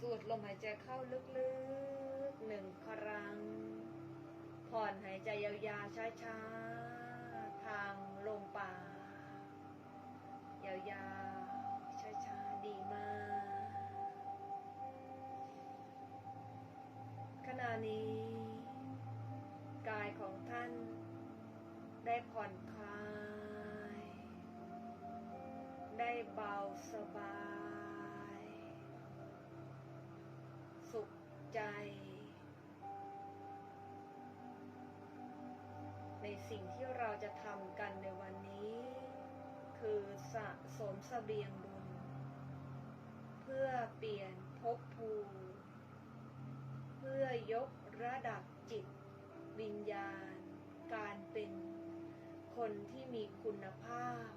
สูดลมหายใจเข้าลึกๆหนึ่งครั้ง ผ่อนหายใจยาวๆช้าๆ ทางลงปากยาวๆช้าๆ ดีมาก ขณะนี้ กายของท่านได้ผ่อนคลาย ได้เบาสบาย สุขใจ ในสิ่งที่เราจะทำกันในวันนี้ คือสะสมเสบียงบุญ เพื่อเปลี่ยนภพภูมิเพื่อยกระดับจิต วิญญาณ การเป็นคนที่มีคุณภาพ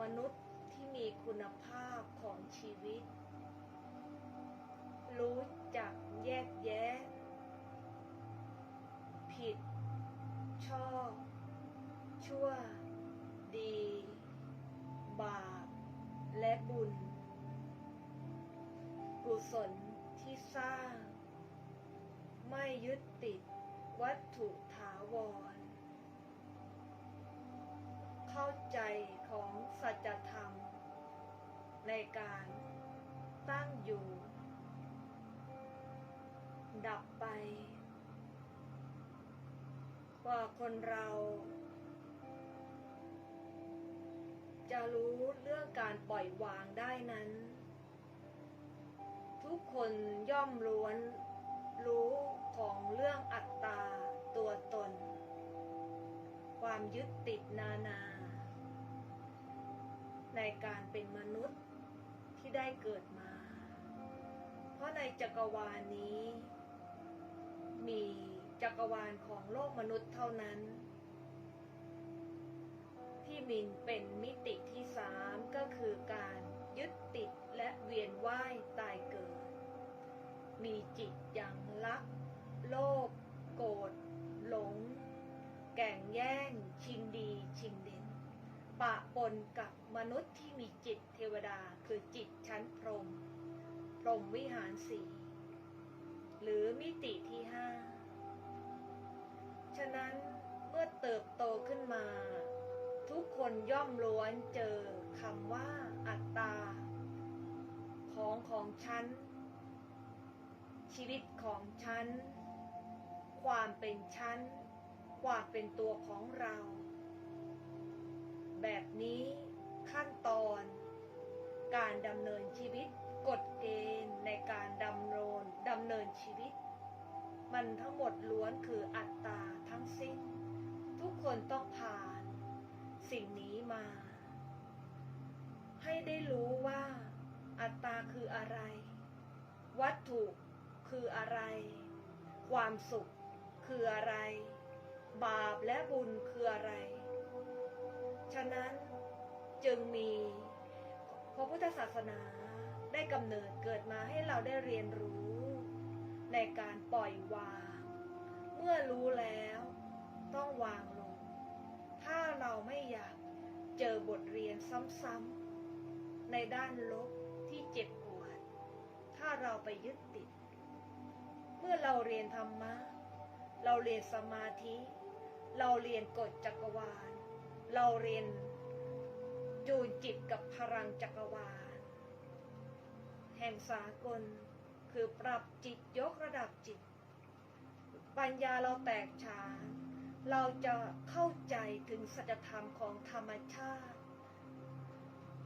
มนุษย์ที่มีคุณภาพของชีวิต รู้จักแยกแยะ ผิด ชอบ ชั่ว ดี บาป และบุญ กุศลที่สร้าง ไม่ยึดติดวัตถุถาวร เข้าใจของสัจธรรม ในการตั้งอยู่ ดับไปว่าคนเรา จะรู้เรื่องการปล่อยวางได้นั้น ทุกคนย่อมล้วน รู้ของเรื่องอัตตาตัวตน ความยึดติดนานา ในการเป็นมนุษย์ที่ได้เกิดมา เพราะในจักรวาลนี้ มีจักรวาลของโลกมนุษย์เท่านั้นที่มินเป็นมิติที่สามก็คือการยึดติดและเวียนว่ายตายเกิด มีจิตอย่างรัก โลภโกรธหลง แก่งแย่ง ชิงดี ชิงเด่นปะปนกับมนุษย์ที่มีจิตเทวดาคือจิตชั้นพรหมพรหมวิหารสี่ หรือมิติที่ห้าฉะนั้นเมื่อเติบโตขึ้นมา ทุกคนย่อมล้วนเจอคำว่าอัตตา ของของฉัน ชีวิตของฉัน ความเป็นฉัน ความเป็นตัวของเรา แบบนี้ขั้นตอน การดำเนินชีวิต กฎเกณฑ์ในการดำเนินดำเนินชีวิต มันทั้งหมดล้วนคืออัตตาทั้งสิ้น ทุกคนต้องผ่าน สิ่งนี้มา ให้ได้รู้ว่า อัตตาคืออะไร วัตถุคืออะไร ความสุขคืออะไร บาปและบุญคืออะไร ฉะนั้นจึงมีพระพุทธศาสนา ได้กำเนิดเกิดมาให้เราได้เรียนรู้ ในการปล่อยวาง เมื่อรู้แล้ว ต้องวางลง ถ้าเราไม่อยากเจอบทเรียนซ้ำๆในด้านลบที่เจ็บปวด ถ้าเราไปยึดติด เมื่อเราเรียนธรรมะ เราเรียนสมาธิ เราเรียนกฎจักรวาล เราเรียนจูนจิตกับพลังจักรวาล แห่งสากล คือปรับจิตยกระดับจิต ปัญญาเราแตกฉาน เราจะเข้าใจถึงสัจธรรมของธรรมชาติ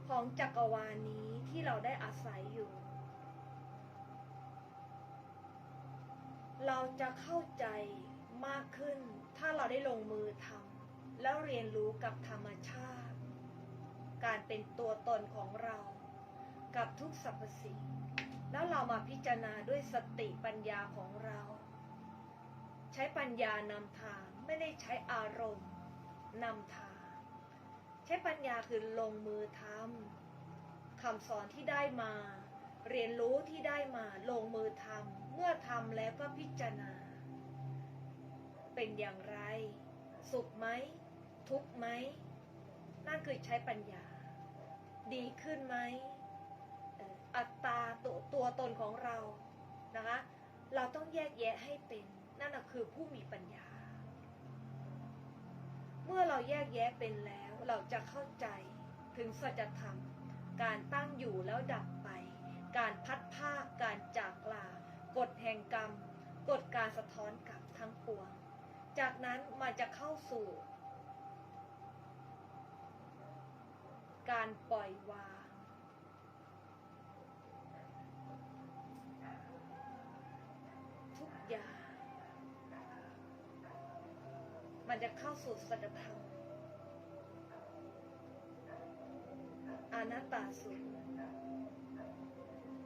ของจักรวาลนี้ที่เราได้อาศัยอยู่ เราจะเข้าใจมากขึ้น ถ้าเราได้ลงมือทำแล้วเรียนรู้กับธรรมชาติ การเป็นตัวตนของเรา กับทุกสรรพสิ่ง แล้วเรามาพิจารณาด้วยสติปัญญาของเรา ใช้ปัญญานำทางไม่ได้ใช้อารมณ์นำทาง ใช้ปัญญาคือลงมือทำคำสอนที่ได้มา เรียนรู้ที่ได้มาลงมือทำเมื่อทำแล้วก็พิจารณา เป็นอย่างไร สุขไหม ทุกข์ไหมนั่นคือใช้ปัญญา ดีขึ้นไหม อัตตาตัวตัวตนของเรานะคะ เราต้องแยกแยะให้เป็น นั่นคือผู้มีปัญญา เมื่อเราแยกแยะเป็นแล้ว เราจะเข้าใจถึงสัจธรรม การตั้งอยู่แล้วดับไป การพัดภาคการจากลากฎแห่งกรรมกฎการสะท้อนกลับทั้งปวง จากนั้นมันจะเข้าสู่ การปล่อยวาง มันจะเข้าสู่สัจธรรมอนัตตาสุด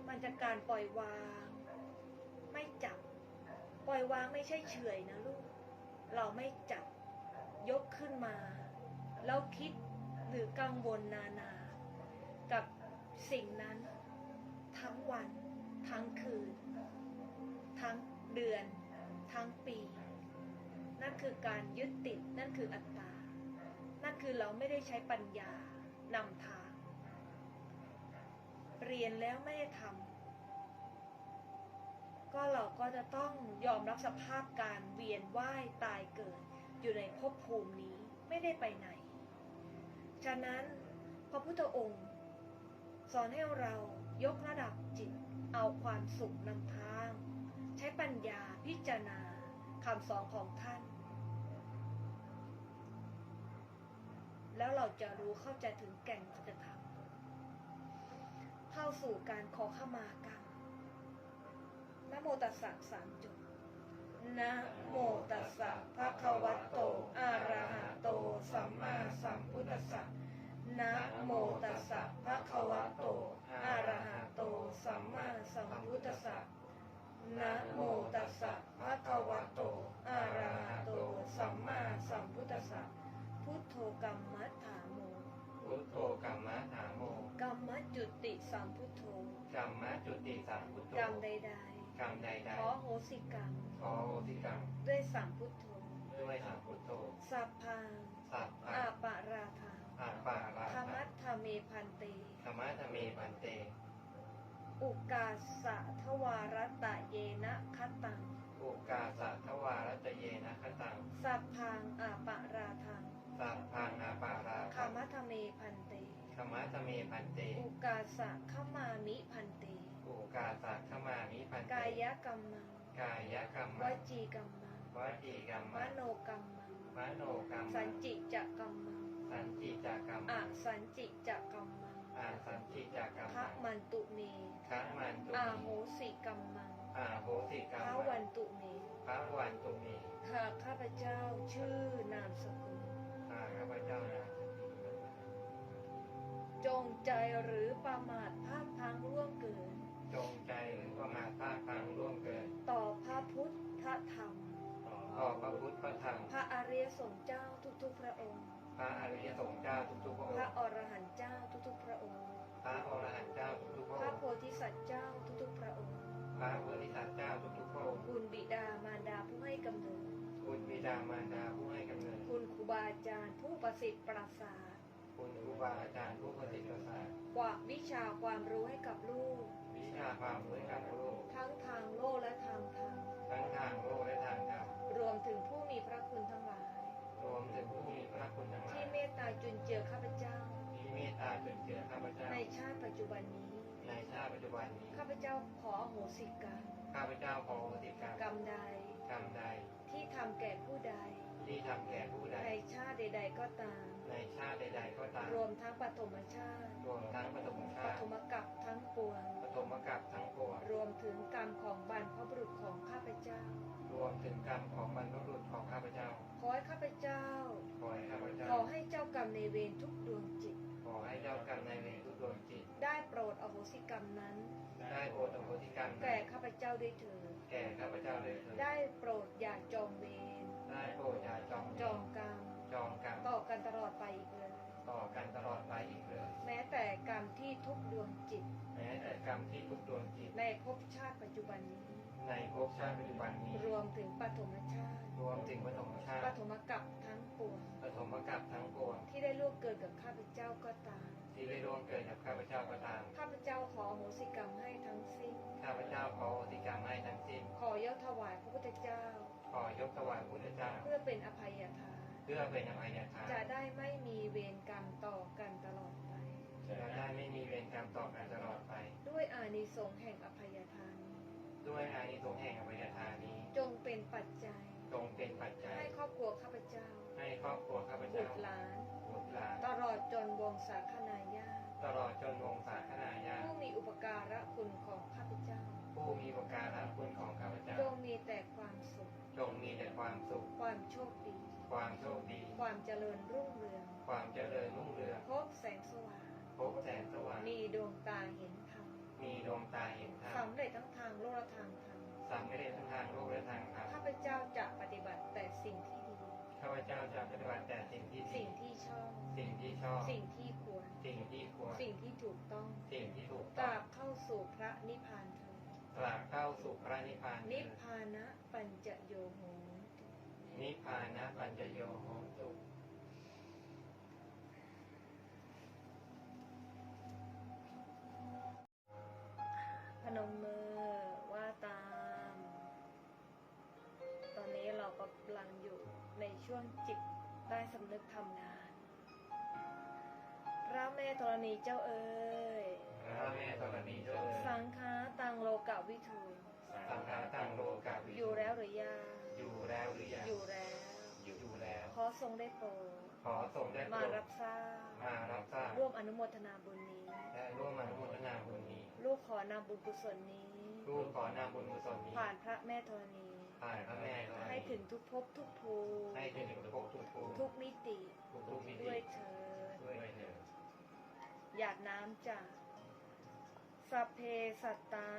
มันจะการปล่อยวาง ไม่จับ ปล่อยวางไม่ใช่เฉยนะลูก เราไม่จับ ยกขึ้นมา แล้วคิดหรือกังวลนานา กับสิ่งนั้น ทั้งวัน ทั้งคืน ทั้งเดือน ทั้งปี นั่นคือการยึดติดนั่นคืออัตตา นั่นคือเราไม่ได้ใช้ปัญญานำทาง เรียนแล้วไม่ได้ทำก็เราก็จะต้องยอมรับสภาพการเวียนว่ายตายเกิด อยู่ในภพภูมินี้ไม่ได้ไปไหน ฉะนั้นพระพุทธองค์ สอนให้เรายกระดับจิตเอาความสุขนำทาง ใช้ปัญญาพิจารณาคำสอนของท่าน แล้วเราจะรู้เข้าใจถึงแก่นสัจธรรมเข้าสู่การขอขมากรรมนะโมตัสสะสามจบนะโมตัสสะภะคะวะโต อะระหะโต สัมมาสัมพุทธัสสะนะโมตัสสะภะคะวะโต อะระหะโต สัมมาสัมพุทธัสสะนะโมตัสสะภะคะวะโต อะระหะโต สัมมาสัมพุทธัสสะ พุทโธกัมมัฏฐาโมพุทโธกัมมะถาโมกัมมะจุติสัมพุทโธกัมมะจุติสัมพุทโธกรรมใดกรรมใดๆๆขอโหสิกรรมขอโหสิกรรมด้วยสัมพุทโธด้วยสัมพุทโธสัพพังสัพพะอาปาราธาอาปาราธรรมัภะตถเมพันเตธรรมะธรรเมปันเต อุกาสะทวารตะเยนะคตังอุกาสะทวารัตเยนะคตัง สัพพังอาปาราธัง สัพพังอาปารา ธร ภะ รมทเมพันเต ธรรมะธรรเมปันเต อุกาสะขมามิพันเต อุกาสะขมามิปันเต กายกรรมัง กายกรรมวจีกรรมัง วจีกรรมมโนกรรมัง มโนกรรมสันจิจะกรรมังสันจิจากกรรมอะสันจิจะกรรมังอาสันจิจากกรรมพระมันตุเมพระมันตุอามีโหสิกรรมังอาโหสิกรรพมระวันตุเมพระวันตุมีข้าข้าพเจ้าชื่อ งใจหรือประมาทพลาดพลังร่วงเกิน จงใจหรือประมาทพลาดพลั้งร่วมเกิน ต่อพระพุทธธรรม ต่อพระพุทธพระธรรม พระอริยสงฆ์เจ้าทุกๆ พระองค์ พระอริยสงฆ์เจ้าทุกๆพระอพงระค์อรหันต์เจ้าทุกๆ พระองค์ พระอรหันต์เจ้าทุกๆพระพอระงค์ โพธิสัตว์เจ้าทุกๆ พระองค์ พระโพธิสัตว์เจ้าทุกๆพระองค์คุณบิดามารดาผู้ให้กำเนิด คุณบิดามารดาผู้ให้กำเนิด คุณครูบาอาจารย์ผู้ประสิทธิ์ประสาท คุณครูบาอาจารย์ผู้ประสิทธิ์ประสาทกว่าวิชาความรู้ให้กับลูก วิชาความรู้ให้กับลูกทั้งทางโลกและทางธรรมทั้งทางโลกและทางธรรมรวมถึงผู้มีพระคุณทั้งหลาย รวมถึงผู้มีพระคุณทั้งหลาที่ยเมตตาจุนเจือข้าพเจ้าที่เมตตาจนเจือข้าพเจ้า ในชาติปัจจุบันนี้ ในชาติปัจจุบันนี้ข้าพเจ้าขออโหสิกรรมข้าพเจ้าขอโหสิกรรมกรรมใดกรรมใดที่ทำแก่ผู้ใด ที่ทำแก่ผู้ใด ในชาติใด ๆ ก็ตาม ในชาติใด ๆ ก็ตาม รวมทั้งปฐมชาติ รวมทั้งปฐมปชาติฐมกัปทั้งปวง ปฐมกัปทั้งปวงรวมถึงกรรมของบรรพบุรุษของข้าพเจ้า รวมถึงกรรมของบรรพบุรุษของข้าพเจ้า ขอให้ข้าพเจ้า ขอให้ข้าพเจ้า ขอให้เจ้ากรรมในายเวรทุกดวงจิต ขอให้เจ้ากรรมนายเวรทุกดวงจิต ได้โปรดอโหสิกรรมนั้น ได้โปรดอโหสิกรรมแก่ข้าพเจ้าด้วยเถิด แก่ข้าพเจ้า กรรมที่ทุกดวงจิต ในภพชาติปัจจุบันนี้ ในภพชาติปัจจุบันนี้ รวมถึงปฐมชาติ รวมถึงปฐมชาปติฐมกัปทั้งปวงปฐมกัปทั้งปวงที่ได้ล่วงเกินกับข้าพเจ้าก็ตามที่ได้ร่วงเกิดกับข้าพเจ้าก็ตาม ข้าพเจ้าขออโหสิกรรมให้ทั้งสิ้นถวายพระพุทธเจ้า ขอยกถวายพระพุทธเจ้า เพื่อเป็นอภัยทาน เพื่อเป็นอภัยทาน จะได้ไม่มีเวรกรรมต่อกันตลอด ไปจะได้ไม่มีเวรกรรมต่อกันตลอดไป ด้วยอานิสงส์แห่งอภัยทานนี้ด้วยอานิสงส์แห่งอภัยทานนี้ จงเป็นปัจจัย จงเป็นปัจจัย ให้ครอบครัวข้าพเจ้า ให้ครอบครัวข้าพบุเจ้าตรหลาน บุตรหลานตลอดจนวงศาคณาญาติตลอดจนวงศาคณาญาติผู้มีอุปการะคุณของข้าพเจ้า ผู้มีประการะคุณของข้าพเจ้า จงมีแต่ความสุข จงมีแต่ความสุข ความโชคดี ความโชคดี ความเจริญรุ่งเรือง ความเจริญรุ่งเรือง พบแสงสว่าง พบแสงสว่าง มีดวงตาเห็นธรรม มีดวงตาเห็นธรรมสำเร็จทั้งทางโลกและทางธรรมสำเร็จทั้งทางโลกและทางธรรม ข้าพเจ้าจะปฏิบัติแต่สิ่งที่ดี ข้าพเจ้าจะปฏิบัติแต่สิ่งที่ดี สิ่งที่ชอบ สิ่งที่ชอบ สิ่งที่ควร สิ่งที่ควร สิ่งที่ถูกต้อง สิ่งที่ถูกตต้องราบเข้าสู่พระนิพพานเถิดตราบเข้าสู่พระนิพพาน นิพพานะปัญจโยโหนิพพานะปัญจโยโหตุ ช่วงจิตใต้สำนึกทำงาน พระแม่ธรณีเจ้าเอ๋ย พระแม่ธรณีเจ้าเอ๋ย สังฆาตังโลกะวิทูลสังฆาตังโลกาวิอยู่แล้วหรือยัง อยู่แล้วหรือยัง อยู่แล้ว อยู่แล้ว ขอทรงได้โปรดขอส่งได้โปมารดรับทราบมารับทราบร่วมอนุโมทนาบุญนี้และร่วมอนุโมทนาบุญนี้ ลูกขอนำบุญกุศลนี้รูปขอนำบุญกุศลนี้ ผ่านพระแม่ธรณี ผ่านพระแม่ธรณีให้ถึงทุกภพทุกภูมิให้ถึงทุกภพทุกภูมิทุกมิติทุกทุกมิติด้วยเถิดด้วยเถิดหยาดน้ำจากสัพเพสัตตา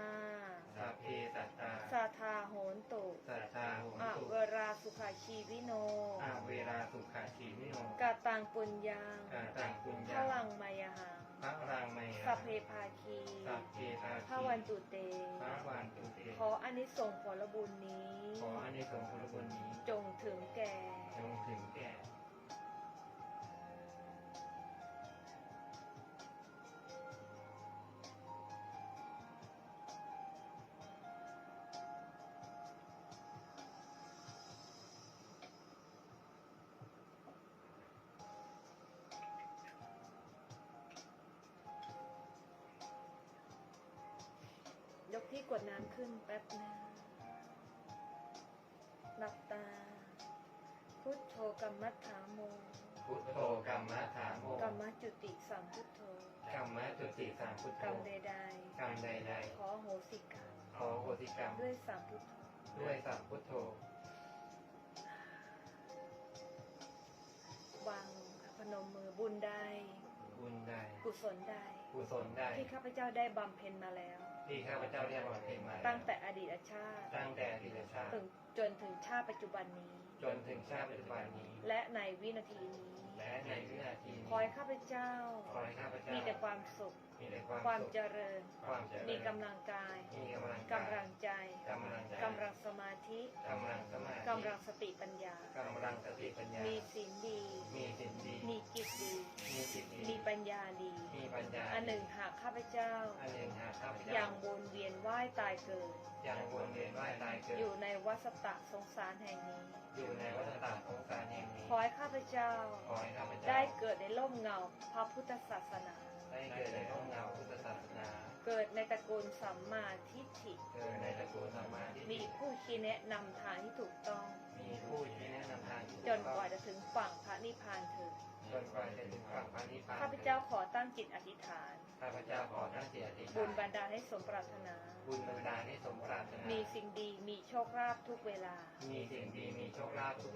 สัพเพสัตตาสาธาโหนตุสัทธาโหนอะตุเวราสุขาชีวิโนอาเวลาสุขาชีวิโนกาตังปุญญังกาตังปุญพญาลังมายหังพ ระรังไมยสัพเพภาคีสัพเพทาพระวันตุเต พระวันตุเต ขออานิสงส์ผลบุญนี้ ขออานิสงส์ผลบุญนี้ จงถึงแก่ จงถึงแก่ ยกที่กวดน้ำขึ้นแป๊บหนึงหลับตา พุทโธกัมมัฏฐาโมพุทโธกรรมะถาโมกัมมจุติสัมพุทโธกรรมะจุติสามพุทโธกรรมใดกรรมใดๆขอโหสิกรรมๆขอโหสิกรรมด้วยสัมพุทโธด้วยสามพุทโธวางพนมมือบุญใดบุญใดกุศลใดกุศลใดที่ข้าพเจ้าได้บำเพ็ญมาแล้ว ที่ข้าพเจ้าได้บำเพ็ญมาตั้งแต่อดีตชาติ ตั้งแต่อดีตชาติถึงจนถึงชาติปัจจุบันนี้ จนถึงชาติปัจจุบันนี้ และในวินาทีนี้ และในวินาทีขอให้นี้ข้าพเจ้า ขอให้ข้าพเจ้ามีมีแต่ความสุขมีแต่ความความสุข เจริญ ความเจริญมีกำลังกายมีกำลังกำลังใจกำลังใจกำลังสมาธิกำลังสมาธิกำลังสติปัญญา กำลังสติปัญญามีศีลดี มีสินดี มีกิจดี มีจิตดี มีปัญญาดี มีปัญญาอันหนึ่งหากข้าพเจ้า อันหนึ่งหากข้าพเจ้ายังวนเวียนว่ายตายเกิดยังวนเวียนว่ายตายเกิด อยู่ในวัฏฏะสงสารแห่งนี้ อยู่ในวัฏฏะสงสารแห่งนี้ขอให้ข้า พเจ้า ขอให้ข้าพเจ้าได้เกิดในร่มเงาพระพุทธศาสนา ได้เกิดในร่มเงาพุทธศาสนา เกิดในตระกูลสัมมาทิฏฐิ เกิดในตระกูลสมมาธิมีผู้ชี้แนะนำทางที่ถูกต้อง มีผู้ที่แนะนำทางถูกจนกว่าจะถึงฝั่งพระนิพพานเถิดจนกว่าจะถึงฝั่งพระนิพพานข้าพเจ้าขอตั้งจิตอธิษฐาน ข้าพเจ้าขอตั้งจิตอธิษฐานบุญบันดาลให้สมปรารถนา บุญบันดาลให้สมปรารถนา มีสิ่งดีมีโชคลาภทุกเวลา มีสิ่งดีมีโชคลาภทุก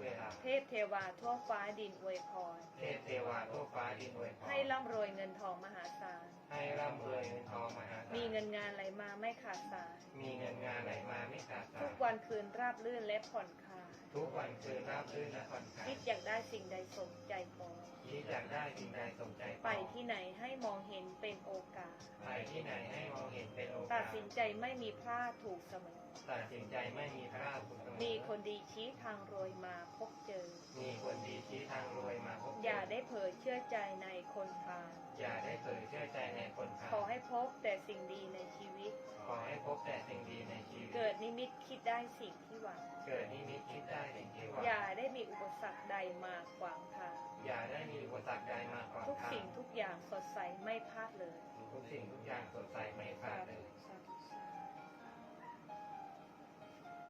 เวลาเท พเทวาทั่วฟ้าดินอวยพร เทพเทวาทั่วฟ้าดินอวยพร ให้ร่ำรวยเงินทองมหาศาล ให้ร่ำรวยเงินทองมหาศาล มีเงินงานไหลมาไม่ขาดสาย มีเงินงานไหลมาไม่ขาดสาย ทุกวันคืนราบรื่นและผ่อนคลาย ทุกวันคืนราบรื่นและผ่อนคลาย คิดอยากได้สิ่งใดสมใจปรอง คิดอยากได้สิ่งใดสมใจไปที่ไหนให้มองเห็นเป็นโอกาส ไปที่ไหนให้มองเห็นเป็นโอตักาดสสินใจไม่มีพลาดถูกเสมอ ตัดสินใจไม่มีพลาดถูกเสมอ มีคนดีชี้ทางรวยมาพบเจอ มีคนดีชี้ทางรวยมาพบเจอย่าได้เผยเชื่อใจในคนพาลอย่าได้เผยเชื่อใจในคนพาลขอให้พบแต่สิ่งดีในชีวิต ขอให้พบแต่สิ่งดีในชีวิต เกิดนิมิตคิดได้สิ่งที่หวัง เกิดนิมิตคิดได้สิ่งที่หวัง อย่าได้มีอุปสรรคใดมาขวางทาง อย่าได้มีอุปสรรคใดมาขวางทุกทางสิ่งทุกอย่างสดใสไม่พลาดเลย ทุกสิ่งทุกอย่างสดใสไม่พลาดเล